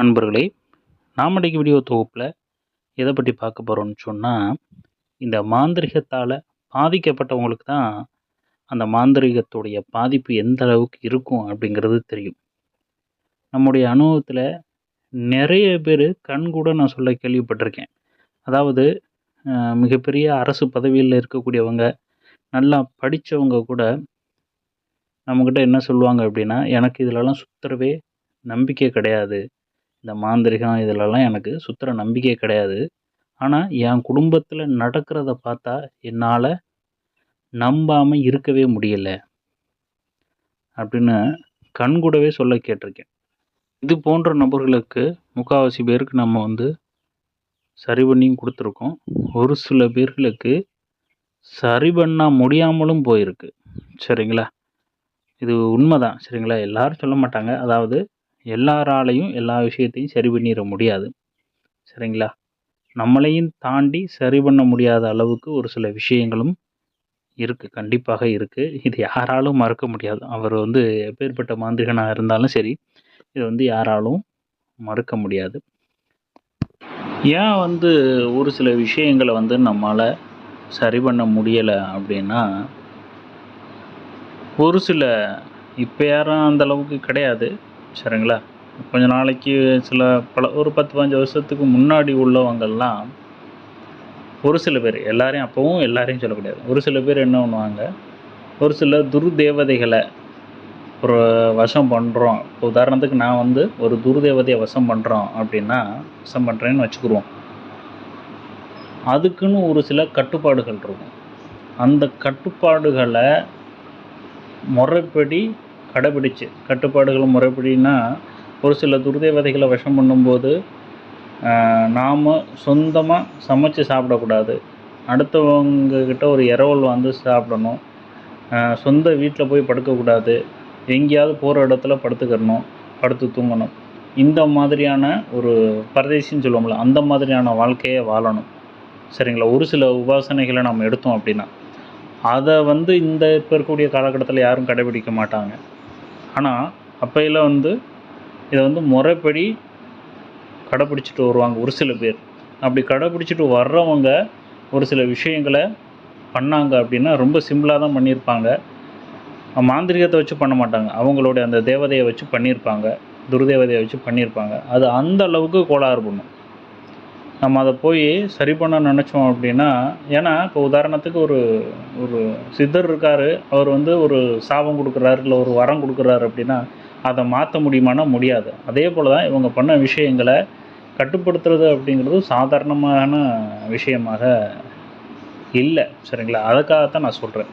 அன்பர்களே நாம் இன்றைக்கி வீடியோ தொகுப்பில் எதை பற்றி பார்க்க போகிறோம்னு சொன்னால் இந்த மாந்திரிகத்தால் பாதிக்கப்பட்டவங்களுக்கு தான் அந்த மாந்திரிகத்துடைய பாதிப்பு எந்த அளவுக்கு இருக்கும் அப்படிங்கிறது தெரியும். நம்முடைய அனுபவத்தில் நிறைய பேர் கண்கூட நான் சொல்ல கேள்விப்பட்டிருக்கேன். அதாவது மிகப்பெரிய அரசு பதவியில் இருக்கக்கூடியவங்க நல்லா படித்தவங்க கூட நம்மக்கிட்ட என்ன சொல்லுவாங்க அப்படின்னா எனக்கு இதிலலாம் சுத்தரவே நம்பிக்கை கிடையாது. இந்த மாந்திரிகம் இதிலெல்லாம் எனக்கு சுத்தர நம்பிக்கை கிடையாது. ஆனால் என் குடும்பத்தில் நடக்கிறத பார்த்தா என்னால் நம்பாமல் இருக்கவே முடியல. அப்படின்னு கண்கூடவே சொல்ல கேட்டிருக்கேன். இது போன்ற நபர்களுக்கு முக்கால்வாசி பேருக்கு நம்ம வந்து சரி பண்ணியும் கொடுத்துருக்கோம். ஒரு சில பேர்களுக்கு சரி பண்ண முடியாமலும் போயிருக்கு. சரிங்களா? இது உண்மைதான். சரிங்களா? எல்லாரும் சொல்ல மாட்டாங்க. அதாவது எல்லாராலையும் எல்லா விஷயத்தையும் சரி பண்ணிட முடியாது. சரிங்களா? நம்மளையும் தாண்டி சரி பண்ண முடியாத அளவுக்கு ஒரு சில விஷயங்களும் இருக்குது கண்டிப்பாக இருக்குது இது யாராலும் மறக்க முடியாது. அவர் வந்து எப்பேற்பட்ட மாந்திரிகனாக இருந்தாலும் சரி இது வந்து யாராலும் மறுக்க முடியாது. ஏன் வந்து ஒரு சில விஷயங்களை வந்து நம்மளால் சரி பண்ண முடியலை அப்படின்னா ஒரு சில இப்போ யாரும் அந்த அளவுக்கு கிடையாது. சரிங்களா? கொஞ்ச நாளைக்கு சில பல ஒரு பத்து பதினஞ்சு வருஷத்துக்கு முன்னாடி உள்ளவங்கள்லாம் ஒரு சில பேர் எல்லாரையும் அப்போவும் எல்லாரையும் சொல்லக்கூடாது ஒரு சில பேர் என்ன பண்ணுவாங்க? ஒரு சில துர்தேவதைகளை ஒரு வசம் பண்ணுறோம் இப்போ உதாரணத்துக்கு நான் வந்து ஒரு துர்தேவதையை வசம் பண்ணுறோம் அப்படின்னா வசம் பண்ணுறேன்னு வச்சுக்கிருவோம். அதுக்குன்னு ஒரு சில கட்டுப்பாடுகள் இருக்கும். அந்த கட்டுப்பாடுகளை முறைப்படி கடைபிடிச்சு கட்டுப்பாடுகள் முறைப்படின்னா ஒரு சில துர்தேவதைகளை விஷம் பண்ணும்போது நாம் சொந்தமாக சமைச்சு சாப்பிடக்கூடாது. அடுத்தவங்கக்கிட்ட ஒரு இரவல் வந்து சாப்பிடணும். சொந்த வீட்டில் போய் படுக்கக்கூடாது. எங்கேயாவது போகிற இடத்துல படுத்துக்கிறணும் படுத்து தூங்கணும். இந்த மாதிரியான ஒரு பரதேசின்னு சொல்லுவோம்ல அந்த மாதிரியான வாழ்க்கையை வாழணும். சரிங்களா? ஒரு சில உபாசனைகளை நம்ம எடுத்தோம் அப்படின்னா. அதை வந்து இந்த இப்போ இருக்கக்கூடிய காலகட்டத்தில் யாரும் கடைபிடிக்க மாட்டாங்க. ஆனால் அப்பையில் வந்து இதை வந்து முறைப்படி கடைப்பிடிச்சிட்டு வருவாங்க ஒரு சில பேர். அப்படி கடைப்பிடிச்சிட்டு வர்றவங்க ஒரு சில விஷயங்களை பண்ணாங்க அப்படின்னா ரொம்ப சிம்பிளாக தான் பண்ணியிருப்பாங்க. மாந்திரிகத்தை வச்சு பண்ண மாட்டாங்க. அவங்களுடைய அந்த தேவதையை வச்சு பண்ணியிருப்பாங்க. துர்தேவதையை வச்சு பண்ணியிருப்பாங்க. அது அந்த அளவுக்கு கோளாறு பண்ணும். நம்ம அதை போய் சரி பண்ண நினச்சோம் அப்படின்னா ஏன்னா இப்போ உதாரணத்துக்கு ஒரு ஒரு சித்தர் இருக்கார் அவர் வந்து ஒரு சாபம் கொடுக்குறாரு இல்லை ஒரு வரம் கொடுக்குறாரு அப்படின்னா அதை மாற்ற முடியுமானா முடியாது. அதே போல் தான் இவங்க பண்ண விஷயங்களை கட்டுப்படுத்துறது அப்படிங்கிறது சாதாரணமான விஷயமாக இல்லை சரிங்களா? அதுக்காகத்தான் நான் சொல்கிறேன்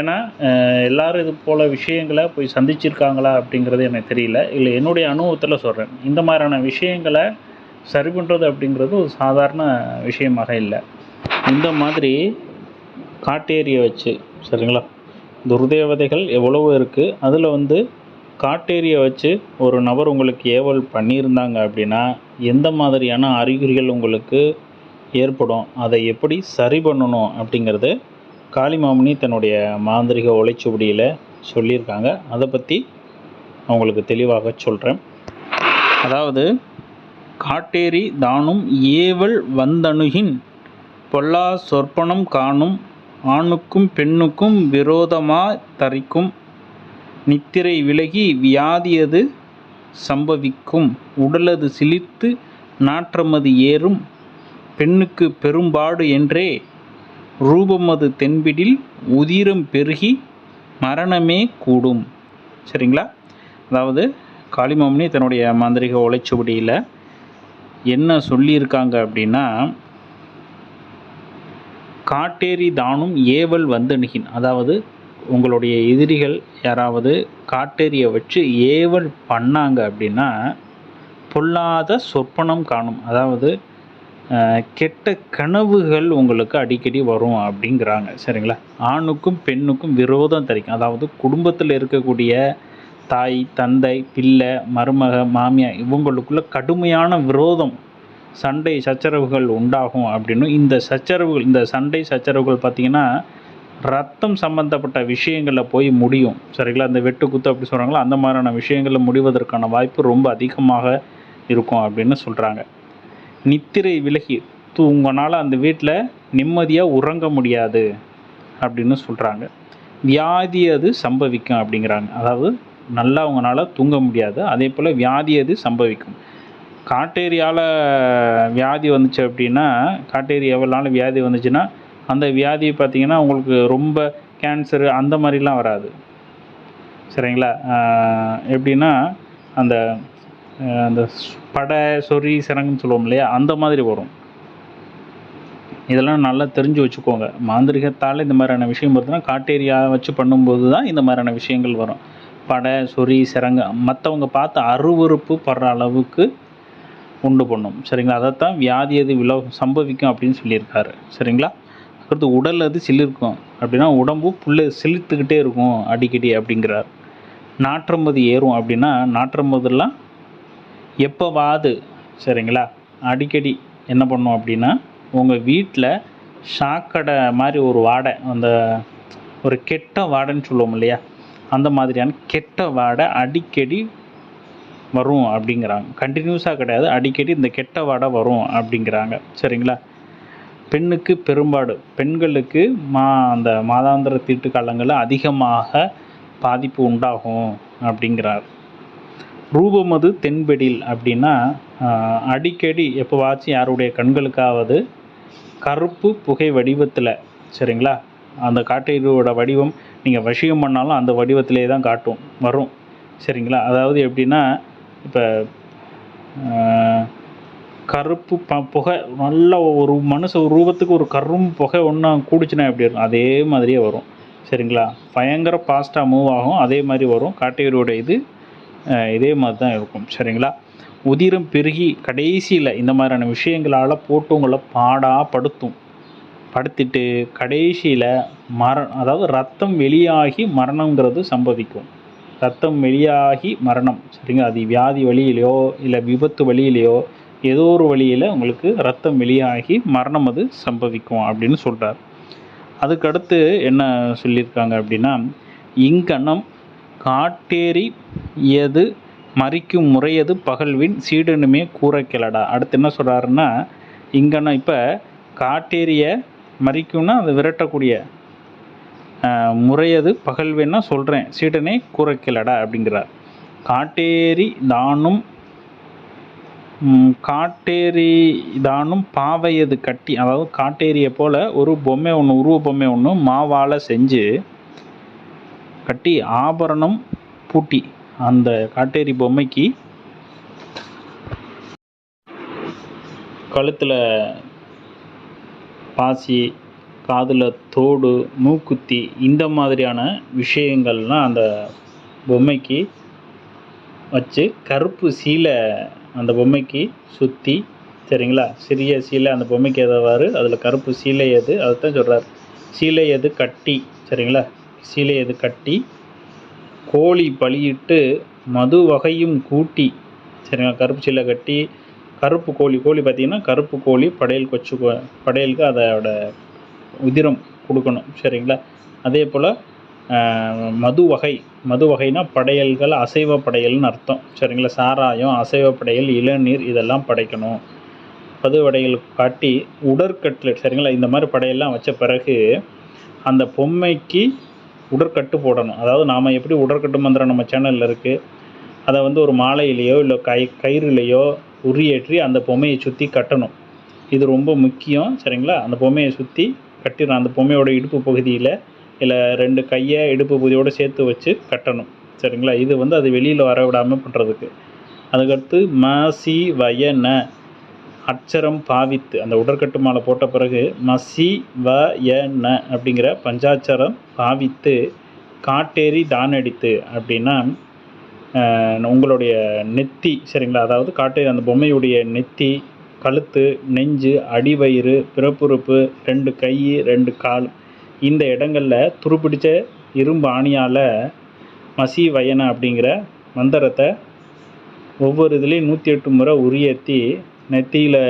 ஏன்னா எல்லோரும் எல்லாரும் இது போல் விஷயங்களை போய் சந்திச்சிருக்காங்களா அப்படிங்கிறது எனக்கு தெரியல. இல்லை என்னுடைய அனுபவத்தில் சொல்கிறேன் இந்த மாதிரியான விஷயங்களை சரி பண்ணுறது அப்படிங்கிறது ஒரு சாதாரண விஷயமாக இல்லை. இந்த மாதிரி காட்டேரியை வச்சு சரிங்களா? துர்தேவதைகள் எவ்வளவோ இருக்குது அதில் வந்து காட்டேரியை வச்சு ஒரு நபர் உங்களுக்கு ஏவல் பண்ணியிருந்தாங்க அப்படின்னா எந்த மாதிரியான அறிகுறிகள் உங்களுக்கு ஏற்படும்? அதை எப்படி சரி பண்ணணும் அப்படிங்கிறது காளிமாமணி தன்னுடைய மாந்திரிக ஒலைச்சுவடியில் சொல்லியிருக்காங்க. அதை பற்றி அவங்களுக்கு தெளிவாக சொல்கிறேன் அதாவது காட்டேரி தானும் ஏவல் வந்தணுகின். பொல்லா சொற்பனம் காணும் ஆணுக்கும் பெண்ணுக்கும் விரோதமா தரிக்கும். நித்திரை விலகி வியாதியது சம்பவிக்கும். உடலது சிலிர்த்து நாற்றமது ஏறும். பெண்ணுக்கு பெரும்பாடு என்றே ரூபமது தென்பிடில் உதிரம் பெருகி மரணமே கூடும். சரிங்களா? அதாவது காளிமாமணி தன்னுடைய மாந்திரிக ஒலைச்சுவடியில் என்ன சொல்லியிருக்காங்க அப்படின்னா காட்டேரி தானும் ஏவல் வந்தணுகின். அதாவது உங்களுடைய எதிரிகள் யாராவது காட்டேரியை வச்சு ஏவல் பண்ணாங்க அப்படின்னா பொல்லாத சொப்பனம் காணும். அதாவது கெட்ட கனவுகள் உங்களுக்கு அடிக்கடி வரும் அப்படிங்கிறாங்க. சரிங்களா? ஆணுக்கும் பெண்ணுக்கும் விரோதம் தரிக்கும். அதாவது குடும்பத்தில் இருக்கக்கூடிய தாய் தந்தை பிள்ளை மருமக மாமியார் இவங்களுக்குள்ள கடுமையான விரோதம். சண்டை சச்சரவுகள் உண்டாகும் அப்படின்னு இந்த சச்சரவுகள் இந்த சண்டை சச்சரவுகள் பார்த்திங்கன்னா ரத்தம் சம்பந்தப்பட்ட விஷயங்களில் போய் முடியும். சரிங்களா? அந்த வெட்டு குத்து அப்படி சொல்கிறாங்களோ அந்த மாதிரியான விஷயங்களில் முடிவதற்கான வாய்ப்பு ரொம்ப அதிகமாக இருக்கும் அப்படின்னு சொல்கிறாங்க நித்திரை விலகி தூ உங்களால் அந்த வீட்டில் நிம்மதியாக உறங்க முடியாது அப்படின்னு சொல்கிறாங்க வியாதி அது சம்பவிக்கும் அப்படிங்கிறாங்க. அதாவது நல்லா உங்களால் தூங்க முடியாது. அதே போல் வியாதி அது சம்பவிக்கும். காட்டேரியால் வியாதி வந்துச்சு அப்படின்னா காட்டேரி எவ்வளோ வியாதி வந்துச்சுன்னா அந்த வியாதி பார்த்தீங்கன்னா உங்களுக்கு ரொம்ப கேன்சரு அந்த மாதிரிலாம் வராது. சரிங்களா? எப்படின்னா அந்த அந்த படை சொறி சிரங்குன்னு சொல்லுவோம் இல்லையா? அந்த மாதிரி வரும். இதெல்லாம் நல்லா தெரிஞ்சு வச்சுக்கோங்க. மாந்திரிகத்தால் இந்த மாதிரியான விஷயம் வருதுன்னா காட்டேரியா வச்சு பண்ணும்போது தான் இந்த மாதிரியான விஷயங்கள் வரும். படை சொறி சிறங்க மற்றவங்க பார்த்து அருவருப்பு படுற அளவுக்கு உண்டு பண்ணும். சரிங்களா? அதைத்தான் வியாதி அது விலோ சம்பவிக்கும் அப்படின்னு சொல்லியிருக்காரு. சரிங்களா? அடுத்து உடல் அது சிலிர்க்கும்? அப்படின்னா உடம்பு புல்ல சிலிர்த்துக்கிட்டே இருக்கும் அடிக்கடி அப்படிங்கிறார். நாற்றம்பது ஏறும் அப்படின்னா நாற்றம்பதுலாம் எப்போவாது? சரிங்களா? அடிக்கடி என்ன பண்ணும் அப்படின்னா உங்கள் வீட்டில் சாக்கடை மாதிரி ஒரு வாடை அந்த ஒரு கெட்ட வாடைன்னு சொல்லுவோம் இல்லையா? அந்த மாதிரியான கெட்ட வாடை அடிக்கடி வரும் அப்படிங்கிறாங்க. கண்டினியூஸாக கிடையாது. அடிக்கடி இந்த கெட்ட வாடை வரும் அப்படிங்கிறாங்க. சரிங்களா? பெண்ணுக்கு பெரும்பாடு பெண்களுக்கு மா அந்த மாதாந்திர தீட்டு காலங்களில் அதிகமாக பாதிப்பு உண்டாகும் அப்படிங்கிறார். ரூபமது தென்பெடில் அப்படின்னா அடிக்கடி எப்போவாச்சும் யாருடைய கண்களுக்காவது கருப்பு புகை வடிவத்தில் சரிங்களா? அந்த காட்டேரியோட வடிவம் நீங்கள் வசியம் பண்ணாலும் அந்த வடிவத்திலே தான் காட்டும் வரும். சரிங்களா? அதாவது எப்படின்னா இப்போ கருப்பு ப புகை நல்ல ஒரு மனுஷ ரூபத்துக்கு ஒரு கரும் புகை ஒன்றா கூடிச்சுன்னா எப்படி இருக்கும்? அதே மாதிரியே வரும். சரிங்களா? பயங்கர ஃபாஸ்ட்டாக மூவ் ஆகும். அதே மாதிரி வரும். காட்டேரியோட இது இதே மாதிரி தான் இருக்கும். சரிங்களா? உதிரம் பெருகி கடைசியில் இந்த மாதிரியான விஷயங்களால் போட்டு உங்களை பாடாக படுத்தும். படுத்துட்டு கடைசியில் மர அதாவது ரத்தம் வெளியாகி மரணங்கிறது சம்பவிக்கும். ரத்தம் வெளியாகி மரணம். சரிங்களா அது வியாதி வழியிலையோ இல்லை விபத்து வழியிலையோ ஏதோ ஒரு வழியில் உங்களுக்கு ரத்தம் வெளியாகி மரணம் அது சம்பவிக்கும் அப்படின்னு சொல்கிறார் அதுக்கடுத்து என்ன சொல்லியிருக்காங்க அப்படின்னா இங்கனம் காட்டேரி எது மறிக்கும் முறையது பகல்வின் சீடனுமே கூற கிளடா அடுத்து என்ன சொல்கிறாருன்னா இங்கனம் இப்போ காட்டேரிய மறிக்கும்னா அதை விரட்டக்கூடிய முறையது பகல்வேன்னா சொல்கிறேன் சீடனை குறைக்கலடா அப்படிங்கிறார். காட்டேரி தானும் காட்டேரி தானும் பாவையது கட்டி அதாவது காட்டேரியை போல் ஒரு பொம்மை ஒன்று உருவ பொம்மை ஒன்று மாவால் செஞ்சு கட்டி ஆபரணம் பூட்டி அந்த காட்டேரி பொம்மைக்கு கழுத்தில் பாசி காதில் தோடு மூக்குத்தி இந்த மாதிரியான விஷயங்கள்லாம் அந்த பொம்மைக்கு வச்சு கருப்பு சீலை அந்த பொம்மைக்கு சுற்றி சரிங்களா? சிறிய சீலை அந்த பொம்மைக்கு ஏதவாறு அதில் கருப்பு சீலை எது அதைத்தான் சொல்கிறார் சீலை எது கட்டி சரிங்களா? சீலை எது கட்டி கோழி பலியிட்டு மது வகையும் கூட்டி சரிங்களா? கருப்பு சீலை கட்டி கருப்பு கோழி கோழி பார்த்திங்கன்னா கருப்பு கோழி படையலுக்கு வச்சு படையலுக்கு அதோட உதிரம் கொடுக்கணும். சரிங்களா? அதே போல் மது வகை மது வகைனா படையல்கள் அசைவ படையல்னு அர்த்தம். சரிங்களா? சாராயம் அசைவ படையல் இளநீர் இதெல்லாம் படைக்கணும். மது வடைகள் காட்டி உடற்கட்லெட் சரிங்களா? இந்த மாதிரி படையெல்லாம் வச்ச பிறகு அந்த பொம்மைக்கு உடற்கட்டு போடணும். அதாவது நாம் எப்படி உடற்கட்டு மந்திரம் நம்ம சேனலில் இருக்குது அதை வந்து ஒரு மாலையிலையோ இல்லை கை கயிறுலேயோ உரியேற்றி அந்த பொம்மையை சுற்றி கட்டணும். இது ரொம்ப முக்கியம் சரிங்களா? அந்த பொம்மையை சுற்றி கட்டிடணும். அந்த பொம்மையோட இடுப்பு பகுதியில் இல்லை ரெண்டு கையை இடுப்பு பகுதியோடு சேர்த்து வச்சு கட்டணும் சரிங்களா? இது வந்து அது வெளியில் வர விடாமல் பண்ணுறதுக்கு அதுக்கடுத்து மசி ந. அட்சரம் பாவித்து அந்த உடற்கட்டு மாலை போட்ட பிறகு மசி வ ய ந அப்படிங்கிற பஞ்சாட்சரம் பாவித்து காட்டேறி தானடித்து அப்படின்னா உங்களுடைய நெத்தி சரிங்களா? அதாவது காட்டு அந்த பொம்மையுடைய நெத்தி கழுத்து நெஞ்சு அடிவயிறு பிறப்புறுப்பு ரெண்டு கை ரெண்டு கால். இந்த இடங்களில் துருப்பிடிச்ச இரும்பு ஆணியால் மசி வயன அப்படிங்கிற மந்திரத்தை ஒவ்வொரு இதுலேயும் நூற்றி எட்டு முறை உரியேற்றி நெத்தியில்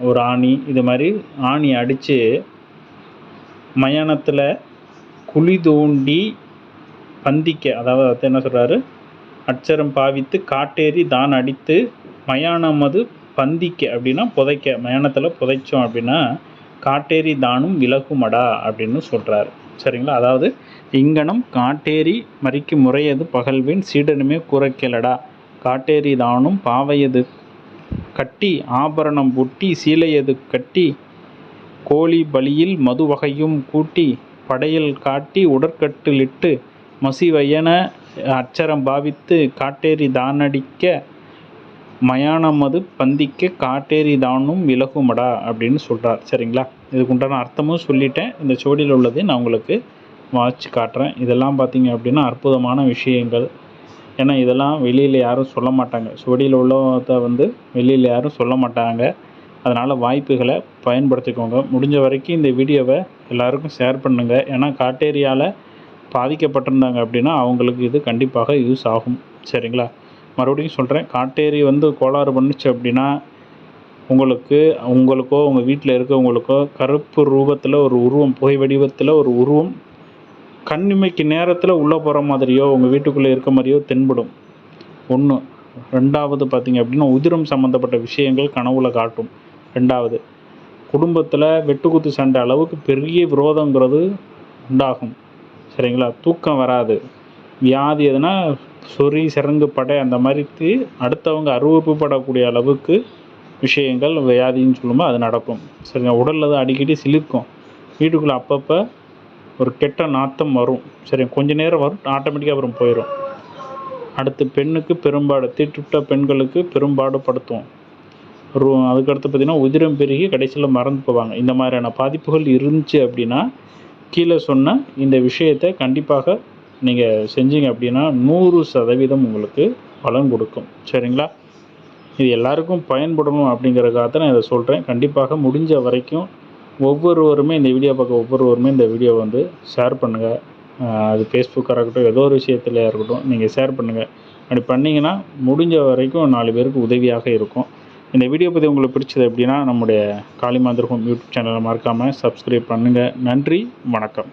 ஒரு ஆணி இது மாதிரி ஆணி அடித்து மயானத்தில் குழி தோண்டி பந்திக்க அதாவது என்ன சொல்கிறாரு அட்சரம் பாவித்து காட்டேரி தான் அடித்து மயானமது பந்திக்க அப்படின்னா புதைக்க மயானத்தில் புதைச்சோம் அப்படின்னா காட்டேரி தானும் விலகுமடா அப்படின்னு சொல்கிறாரு சரிங்களா? அதாவது இங்கனம் காட்டேரி மறிக்கு முறையது பகல்வின் சீடனுமே குறைக்கலடா. காட்டேரி தானும் பாவையது கட்டி ஆபரணம் பூட்டி சீலையது கட்டி கோழி பலியில் மது வகையும் கூட்டி படையல் காட்டி உடற்கட்டிலிட்டு மசிவையன அச்சரம் பாவித்து காட்டேரி தானடிக்க மயானமது பந்திக்க காட்டேரி தானும் விலகுமடா அப்படின்னு சொல்கிறார் சரிங்களா? இதுக்கு உண்டான அர்த்தமும் சொல்லிட்டேன். இந்த சுவடியில் உள்ளதை நான் உங்களுக்கு வாசிச்சு காட்டுறேன். இதெல்லாம் பார்த்தீங்க அப்படின்னா அற்புதமான விஷயங்கள். ஏன்னா இதெல்லாம் வெளியில் யாரும் சொல்ல மாட்டாங்க. சுவடியில் உள்ளதை வந்து வெளியில் யாரும் சொல்ல மாட்டாங்க. அதனால் வாய்ப்புகளை பயன்படுத்திக்கோங்க. முடிஞ்ச வரைக்கும் இந்த வீடியோவை எல்லாருக்கும் ஷேர் பண்ணுங்கள் ஏன்னா காட்டேரியாவில் பாதிக்கப்பட்டிருந்தாங்க அப்படின்னா அவங்களுக்கு இது கண்டிப்பாக யூஸ் ஆகும். சரிங்களா? மறுபடியும் சொல்கிறேன் காட்டேரி வந்து கோளாறு பண்ணுச்சு அப்படின்னா உங்களுக்கு உங்களுக்கோ உங்கள் வீட்டில் இருக்கவங்களுக்கோ கருப்பு ரூபத்தில் ஒரு உருவம் புகை வடிவத்தில் ஒரு உருவம் கண்ணிமைக்கு நேரத்தில் உள்ளே போகிற மாதிரியோ உங்கள் வீட்டுக்குள்ளே இருக்க மாதிரியோ தென்படும். ஒன்று ரெண்டாவது பார்த்தீங்க அப்படின்னா உதிரம் சம்மந்தப்பட்ட விஷயங்கள் கனவுல காட்டும். ரெண்டாவது குடும்பத்தில் வெட்டுக்குத்து சண்டை அளவுக்கு பெரிய விரோதங்கிறது உண்டாகும். சரிங்களா? தூக்கம் வராது. வியாதி எதுனா சொறி சிறங்கு படை அந்த மாதிரி அடுத்தவங்க அருவறுப்புப்படக்கூடிய அளவுக்கு விஷயங்கள் வியாதின்னு சொல்லும்போது அது நடக்கும். சரிங்க உடலில் தான் அடிக்கடி சிலிர்க்கும். வீட்டுக்குள்ளே அப்பப்போ ஒரு கெட்ட நாத்தம் வரும். சரி கொஞ்ச நேரம் வரும் ஆட்டோமேட்டிக்காக அப்புறம் போயிடும் அடுத்து பெண்ணுக்கு பெரும்பாடு தீட்டுட்ட பெண்களுக்கு பெரும்பாடு படுத்தும் ரூ அதுக்கடுத்து பார்த்திங்கன்னா உதிரம் பெருகி கடைசியில் மறந்து போவாங்க. இந்த மாதிரியான பாதிப்புகள் இருந்துச்சு அப்படின்னா கீழே சொன்ன இந்த விஷயத்தை கண்டிப்பாக நீங்கள் செஞ்சீங்க அப்படின்னா நூறு சதவீதம் உங்களுக்கு பலன் கொடுக்கும். சரிங்களா? இது எல்லாருக்கும் பயன்படணும் அப்படிங்கிறக்காக தான் நான் இதை சொல்கிறேன் கண்டிப்பாக முடிஞ்ச வரைக்கும் ஒவ்வொருவருமே இந்த வீடியோ பார்க்க ஒவ்வொருவருமே இந்த வீடியோ வந்து ஷேர் பண்ணுங்கள் அது ஃபேஸ்புக்காக இருக்கட்டும் ஏதோ ஒரு விஷயத்துலையாக இருக்கட்டும் நீங்கள் ஷேர் பண்ணுங்கள் அப்படி பண்ணிங்கன்னா முடிஞ்ச வரைக்கும் நாலு பேருக்கு உதவியாக இருக்கும். இந்த வீடியோ பற்றி உங்களுக்கு பிடிச்சது அப்படின்னா நம்முடைய காளிமாந்தர் ஹோம் யூடியூப் சேனலை மறக்காமல் சப்ஸ்கிரைப் பண்ணுங்கள் நன்றி வணக்கம்.